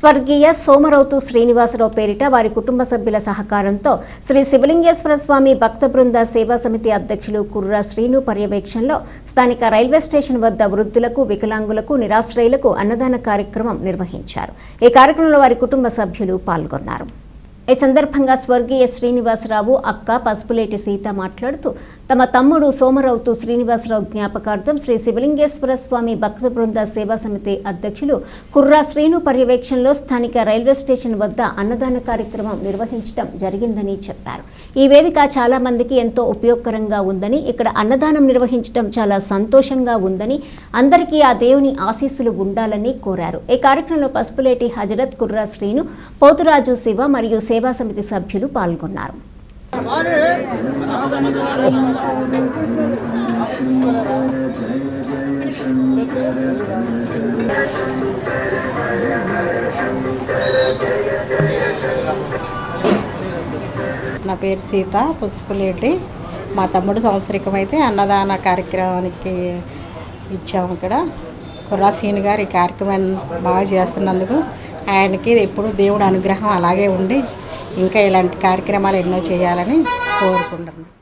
స్వర్గీయ సోమరౌతు శ్రీనివాసరావు పేరిట వారి కుటుంబ సభ్యుల సహకారంతో శ్రీ శివలింగేశ్వర స్వామి భక్త బృంద సేవా సమితి అధ్యక్షులు కుర్రా శ్రీను పర్యవేక్షణలో స్థానిక రైల్వే స్టేషన్ వద్ద వృద్ధులకు వికలాంగులకు నిరాశ్రయులకు అన్నదాన కార్యక్రమం నిర్వహించారు. ఈ కార్యక్రమంలో వారి కుటుంబ సభ్యులు పాల్గొన్నారు. ఈ సందర్భంగా స్వర్గీయ శ్రీనివాసరావు అక్క పసుపులేటి సీత మాట్లాడుతూ తమ తమ్ముడు సోమరావుతో శ్రీనివాసరావు జ్ఞాపకార్థం శ్రీ శివలింగేశ్వర స్వామి భక్త బృంద సేవా సమితి అధ్యక్షులు కుర్రా శ్రీను పర్యవేక్షణలో స్థానిక రైల్వే స్టేషన్ వద్ద అన్నదాన కార్యక్రమం నిర్వహించడం జరిగిందని చెప్పారు. ఈ వేదిక చాలా మందికి ఎంతో ఉపయోగకరంగా ఉందని ఇక్కడ అన్నదానం నిర్వహించడం చాలా సంతోషంగా ఉందని అందరికీ ఆ దేవుని ఆశీస్సులు ఉండాలని కోరారు. ఈ కార్యక్రమంలో పసుపులేటి హజరత్ కుర్రా శ్రీను పోతురాజు శివ మరియు సేవా సమితి సభ్యులు పాల్గొన్నారు. నా పేరు సీత పుష్పలేటి. మా తమ్ముడు సంవత్సరికం అయితే అన్నదాన కార్యక్రమానికి ఇచ్చాము ఇక్కడ. కుర్రాసీని గారు ఈ కార్యక్రమాన్ని బాగా చేస్తున్నందుకు ఆయనకి ఎప్పుడు దేవుడు అనుగ్రహం అలాగే ఉండి ఇంకా ఇలాంటి కార్యక్రమాలు ఎన్నో చేయాలని కోరుకుంటున్నాను